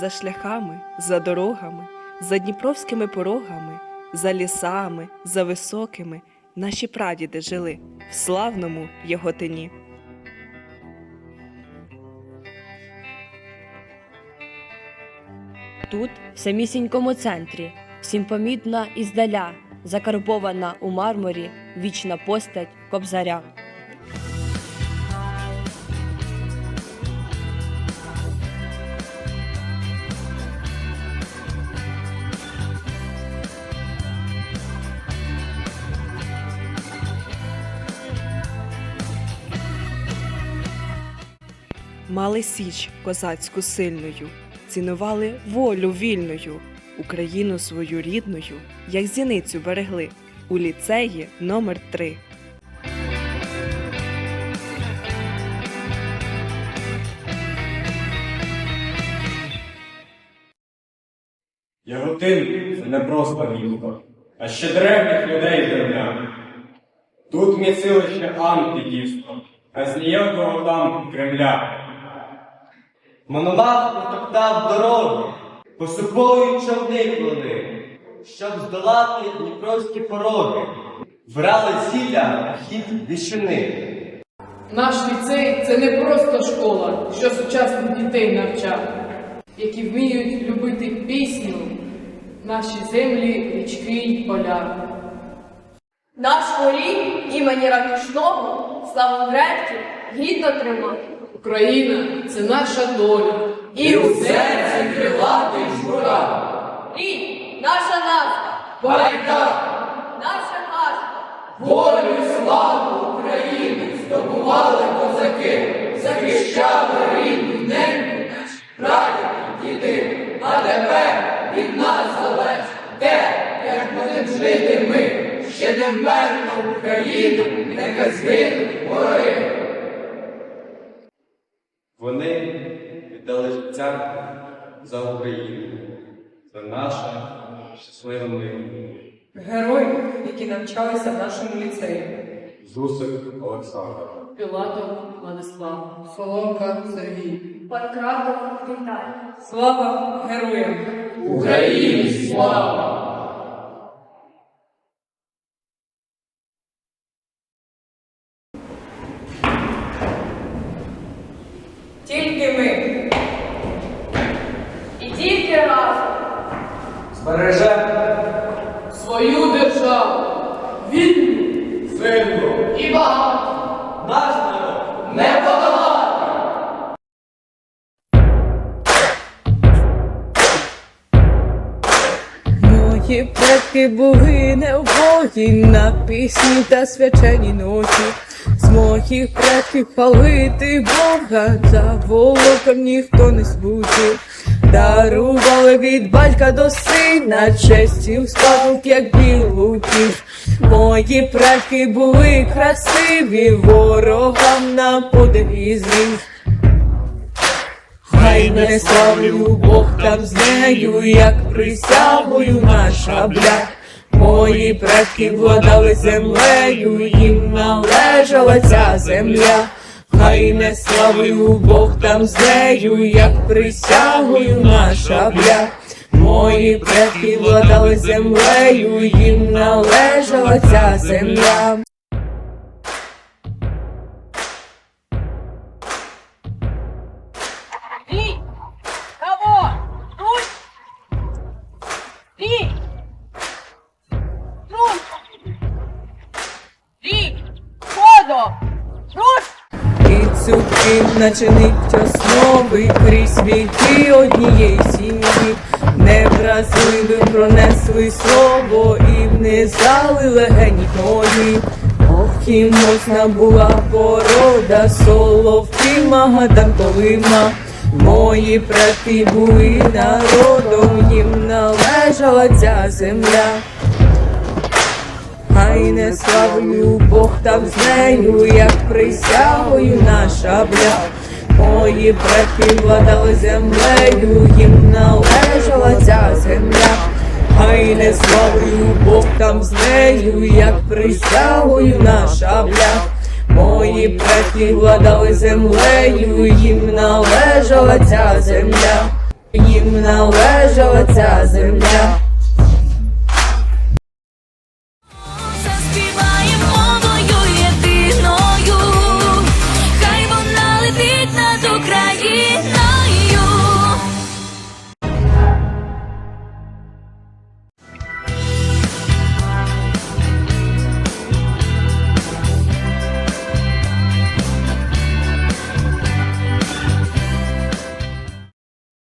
за шляхами, за дорогами, за дніпровськими порогами, за лісами, за високими наші прадіди жили в славному Яготині. Тут, в самісінькому центрі, всім помітна і здаля, закарбована у мармурі вічна постать кобзаря. Мали січ козацьку сильною, цінували волю вільною, Україну свою рідною, як зіницю берегли у ліцеї номер 3 Яготин це не просто місто, а ще древніх людей земля. Тут місилище антиківство, а з ніякого там Кремля. Монолах потоптав дороги, поступові човни плони, щоб здолати дніпровські пороги, брали зілля на хід віщини. Наш ліцей це не просто школа, що сучасних дітей навчає, які вміють любити пісню, наші землі, річки й поля. Наш корінь імені Ратушного, славу греків, гідно тримати. Україна це наша доля. І у серці крилатий жура. Рід, наша назва, Байка, наша назва. волю і славу України здобували козаки, захищали рідну неньку наш прадіди, діди. А тепер від нас залежить те, як будемо жити ми. Ще не вмерла Україна, нехай згинуть вороги. Вони віддали життя за Україну, за наше щасливе майбутнє. Герої, які навчалися в нашому ліцеї. Зусик Олександр. Пілатов Владислав, Соломка Сергій. Панкратов Віталій. Слава героям! Україні слава! Тільки ми І тільки разом. збережемо Свою державу, вільну, Сильно! і багато, наш народ! не подолати. Мої предки були невбогі на пісні та свячені ночі. З моїх предків хвалити Бога, за волоком ніхто не збутив. Дарували від батька до сина честів спадок, як білу. Мої предки були красиві, ворогам на подиві. Хай не славлю Бог там з нею, як присягою на шаблях. Мої предки владали землею, їм належала ця земля. Хай не славлю Бог там з нею, як присягою на шаблях. Мої предки владали землею, їм належала ця земля. Цуків начинить основи крізь віки однієї сім'ї. Невразливим пронесли слово і внизали легені ноги. Ох, і моцна була порода, соловки Магадан Колима. Мої предки були народом, їм належала ця земля. Не славлю Бог там з нею, як присягою на шаблях. Мої предки владали землею, їм належала ця земля. Хай не славлю Бог там з нею, як присягою на шаблях. Мої предки владали землею, їм належала ця земля. Їм належала ця земля,